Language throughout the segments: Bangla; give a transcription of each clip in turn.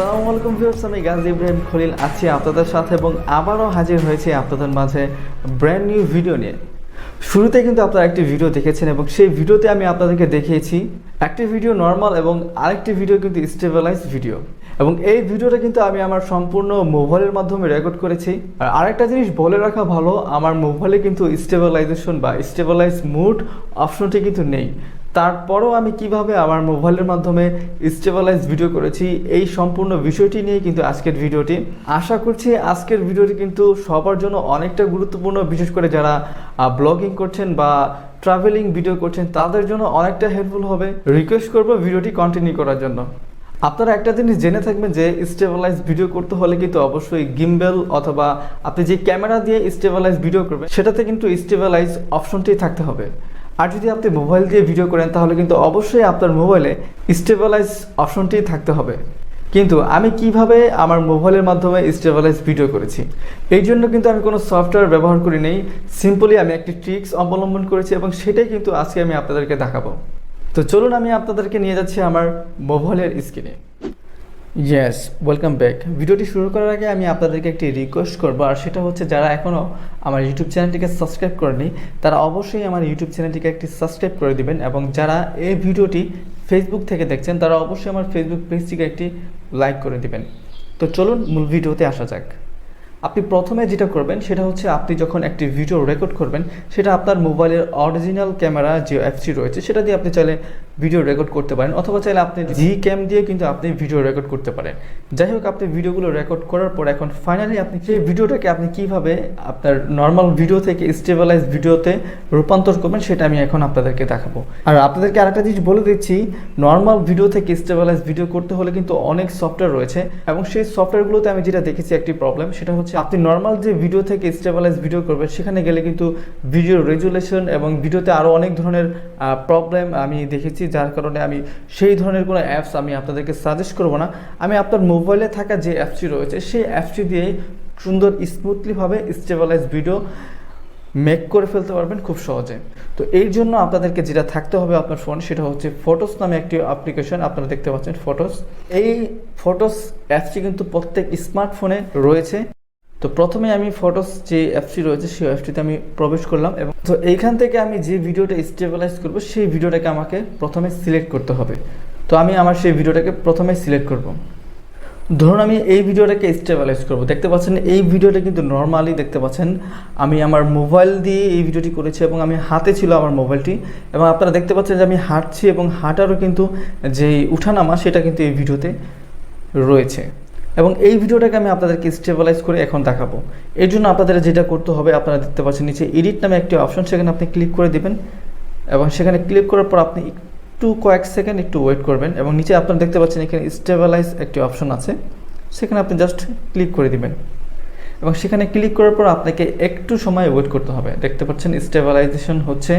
আসসালামু আলাইকুম ভিউয়ার্স, আমি গাজী ইব্রাহিম খলিল আছি আপনাদের সাথে এবং আবারও হাজির হয়েছি আপনাদের মাঝে ব্র্যান্ড নিউ ভিডিও নিয়ে। শুরুতে কিন্তু আপনারা একটি ভিডিও দেখেছেন এবং সেই ভিডিওতে আমি আপনাদেরকে দেখিয়েছি একটি ভিডিও নর্মাল এবং আরেকটি ভিডিও কিন্তু স্টেবিলাইজ ভিডিও এবং এই ভিডিওটা কিন্তু আমি আমার সম্পূর্ণ মোবাইলের মাধ্যমে রেকর্ড করেছি। আর আরেকটা জিনিস বলে রাখা ভালো, আমার মোবাইলে কিন্তু স্টেবিলাইজেশন বা স্টেবিলাইজ মুড অপশনটি কিন্তু নেই। তারপরও আমি কীভাবে আমার মোবাইলের মাধ্যমে স্টেবিলাইজ ভিডিও করেছি, এই সম্পূর্ণ বিষয়টি নিয়ে কিন্তু আজকের ভিডিওটি। আশা করছি আজকের ভিডিওটি কিন্তু সবার জন্য অনেকটা গুরুত্বপূর্ণ, বিশেষ করে যারা ব্লগিং করছেন বা ট্রাভেলিং ভিডিও করছেন, তাদের জন্য অনেকটা হেল্পফুল হবে। রিকোয়েস্ট করব ভিডিওটি কন্টিনিউ করার জন্য। আপনারা একটা জিনিস জেনে থাকবেন যে স্টেবিলাইজ ভিডিও করতে হলে কিন্তু অবশ্যই গিম্বেল অথবা আপনি যে ক্যামেরা দিয়ে স্টেবিলাইজ ভিডিও করবেন, সেটাতে কিন্তু স্টেবিলাইজ অপশনটি থাকতে হবে। আর যদি আপনি মোবাইল দিয়ে ভিডিও করেন, তাহলে কিন্তু অবশ্যই আপনার মোবাইলে স্টেবিলাইজ অপশনটি থাকতে হবে। কিন্তু আমি কীভাবে আমার মোবাইলের মাধ্যমে স্টেবিলাইজ ভিডিও করেছি? এই জন্য কিন্তু আমি কোনো সফটওয়্যার ব্যবহার করি নেই। সিম্পলি আমি একটি ট্রিক্স অবলম্বন করেছি এবং সেটাই কিন্তু আজকে আমি আপনাদেরকে দেখাবো। তো চলুন আমি আপনাদেরকে নিয়ে যাচ্ছি আমার মোবাইলের স্ক্রিনে ইয়েস ওয়েলকাম ব্যাক ভিডিওটি শুরু করার আগে আমি আপনাদেরকে একটি রিকোয়েস্ট করব, আর সেটা হচ্ছে যারা এখনও আমার ইউটিউব চ্যানেলটিকে সাবস্ক্রাইব করেনি তারা অবশ্যই আমার ইউটিউব চ্যানেলটিকে একটি সাবস্ক্রাইব করে দিবেন, এবং যারা এই ভিডিওটি ফেসবুক থেকে দেখছেন, তারা অবশ্যই আমার ফেসবুক পেজটিকে একটি লাইক করে দিবেন। তো চলুন মূল ভিডিওতে আসা যাক। আপনি প্রথমে যেটা করবেন, সেটা হচ্ছে আপনি যখন একটি ভিডিও রেকর্ড করবেন, সেটা আপনার মোবাইলের অরিজিনাল ক্যামেরা যে অ্যাপসটি রয়েছে, সেটা দিয়ে আপনি চাইলে ভিডিও রেকর্ড করতে পারেন অথবা চাইলে আপনি জি ক্যাম দিয়ে কিন্তু আপনি ভিডিও রেকর্ড করতে পারেন। যাই হোক আপনি ভিডিওগুলো রেকর্ড করার পর এখন ফাইনালি আপনি সেই ভিডিওটাকে আপনি কীভাবে আপনার নর্মাল ভিডিও থেকে স্টেবিলাইজ ভিডিওতে রূপান্তর করবেন সেটা আমি এখন আপনাদেরকে দেখাবো। আর আপনাদেরকে আরেকটা জিনিস বলে দিচ্ছি নর্মাল ভিডিও থেকে স্টেবিলাইজ ভিডিও করতে হলে কিন্তু অনেক সফটওয়্যার রয়েছে এবং সেই সফটওয়্যারগুলোতে আমি যেটা দেখেছি একটি প্রবলেম সেটা হচ্ছে আপনি নর্মাল যে ভিডিও থেকে স্টেবিলাইজ ভিডিও করবেন সেখানে গেলে কিন্তু ভিডিও রেজুলেশন এবং ভিডিওতে আরও অনেক ধরনের প্রবলেম আমি দেখেছি যার কারণে আমি সেই ধরনের কোনো অ্যাপস আমি আপনাদেরকে সাজেস্ট করব না। আমি আপনার মোবাইলে থাকা যে অ্যাপসটি রয়েছে, সেই অ্যাপসটি দিয়ে সুন্দর স্মুথলিভাবে স্টেবিলাইজ ভিডিও মেক করে ফেলতে পারবেন খুব সহজে। তো এই জন্য আপনাদেরকে যেটা থাকতে হবে আপনার ফোন সেটা হচ্ছে ফটোস নামে একটি অ্যাপ্লিকেশন আপনারা দেখতে পাচ্ছেন ফটোস এই ফটোস অ্যাপসটি কিন্তু প্রত্যেক স্মার্টফোনে রয়েছে। তো প্রথমে আমি ফটোস যে অ্যাপসটি রয়েছে, সেই অ্যাপসটিতে আমি প্রবেশ করলাম এবং তো এইখান থেকে আমি যে ভিডিওটা স্টেবিলাইজ করব, সেই ভিডিওটাকে আমাকে প্রথমে সিলেক্ট করতে হবে। তো আমি আমার সেই ভিডিওটাকে প্রথমে সিলেক্ট করব। ধরুন আমি এই ভিডিওটাকে স্টেবিলাইজ করব। দেখতে পাচ্ছেন, এই ভিডিওটা কিন্তু নর্মালি দেখতে পাচ্ছেন, আমি আমার মোবাইল দিয়ে এই ভিডিওটি করেছি এবং আমি হাতে ছিল আমার মোবাইলটি এবং আপনারা দেখতে পাচ্ছেন যে আমি হাঁটছি এবং হাঁটারও কিন্তু যেই উঠানামা, সেটা কিন্তু এই ভিডিওতে রয়েছে। এবং এই ভিডিওটাকে আমি আপনাদেরকে স্টেবিলাইজ করে এখন দেখাবো। এর জন্য আপনাদের যেটা করতে হবে, আপনারা দেখতে পাচ্ছেন নিচে এডিট নামে একটি অপশন সেখানে আপনি ক্লিক করে দেবেন এবং সেখানে ক্লিক করার পর আপনি একটু কয়েক সেকেন্ড একটু ওয়েট করবেন এবং নিচে আপনারা দেখতে পাচ্ছেন এখানে স্টেবিলাইজ একটি অপশন আছে। সেখানে আপনি জাস্ট ক্লিক করে দিবেন। এবং সেখানে ক্লিক করার পর আপনাকে একটু সময় ওয়েট করতে হবে। দেখতে পাচ্ছেন স্টেবিলাইজেশন হচ্ছে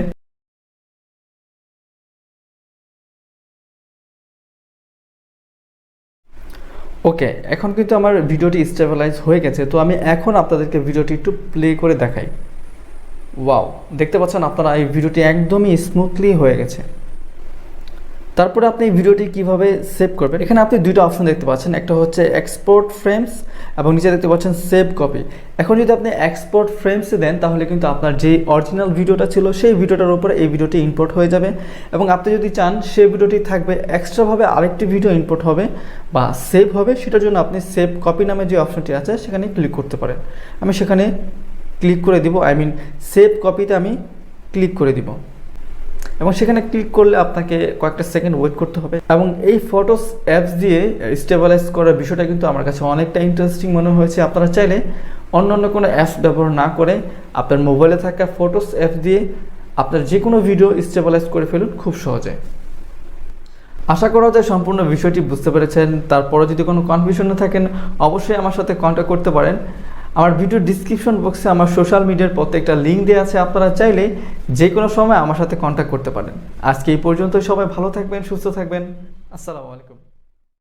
ওকে এখন কিন্তু আমার ভিডিওটি স্টেবিলাইজ হয়ে গেছে, তো আমি এখন আপনাদেরকে ভিডিওটি একটু প্লে করে দেখাই। ওয়াও দেখতে পাচ্ছেন আপনারা এই ভিডিওটি একদমই স্মুথলি হয়ে গেছে। তারপরে আপনি এই ভিডিওটি কীভাবে সেভ করবেন? এখানে আপনি দুইটা অপশন দেখতে পাচ্ছেন। একটা হচ্ছে এক্সপোর্ট ফ্রেমস এবং নিচে দেখতে পাচ্ছেন সেভ কপি এখন যদি আপনি এক্সপোর্ট ফ্রেমসে দেন, তাহলে কিন্তু আপনার যে অরিজিনাল ভিডিওটা ছিল, সেই ভিডিওটার উপরে এই ভিডিওটি ইম্পোর্ট হয়ে যাবে। এবং আপনি যদি চান, সেই ভিডিওটি থাকবে এক্সট্রাভাবে আরেকটি ভিডিও ইম্পোর্ট হবে বা সেভ হবে, সেটার জন্য আপনি সেভ কপি নামে যে অপশনটি আছে, সেখানে ক্লিক করতে পারেন। আমি সেখানে ক্লিক করে দিব। আই মিন সেভ কপিতে আমি ক্লিক করে দিব। এবং সেখানে ক্লিক করলে আপনাকে কয়েকটা সেকেন্ড ওয়েট করতে হবে। এবং এই ফটোস অ্যাপস দিয়ে স্টেবিলাইজ করার বিষয়টা কিন্তু আমার কাছে অনেকটা ইন্টারেস্টিং মনে হয়েছে। আপনারা চাইলে অন্য অন্য কোনো অ্যাপস ব্যবহার না করে আপনার মোবাইলে থাকা ফটোস অ্যাপ দিয়ে আপনার যে কোনো ভিডিও স্টেবিলাইজ করে ফেলুন খুব সহজে। আশা করা যায় সম্পূর্ণ বিষয়টি বুঝতে পেরেছেন। তারপরে যদি কোনো কনফিউশনে থাকেন, অবশ্যই আমার সাথে কন্ট্যাক্ট করতে পারেন। আমার ভিডিও ডিসক্রিপশন বক্সে আমার সোশ্যাল মিডিয়ার প্রত্যেকটা লিঙ্ক দেওয়া আছে, আপনারা চাইলে যে কোনো সময় আমার সাথে কন্ট্যাক্ট করতে পারেন। আজকে এই পর্যন্ত সবাই ভালো থাকবেন, সুস্থ থাকবেন। আসসালামু আলাইকুম।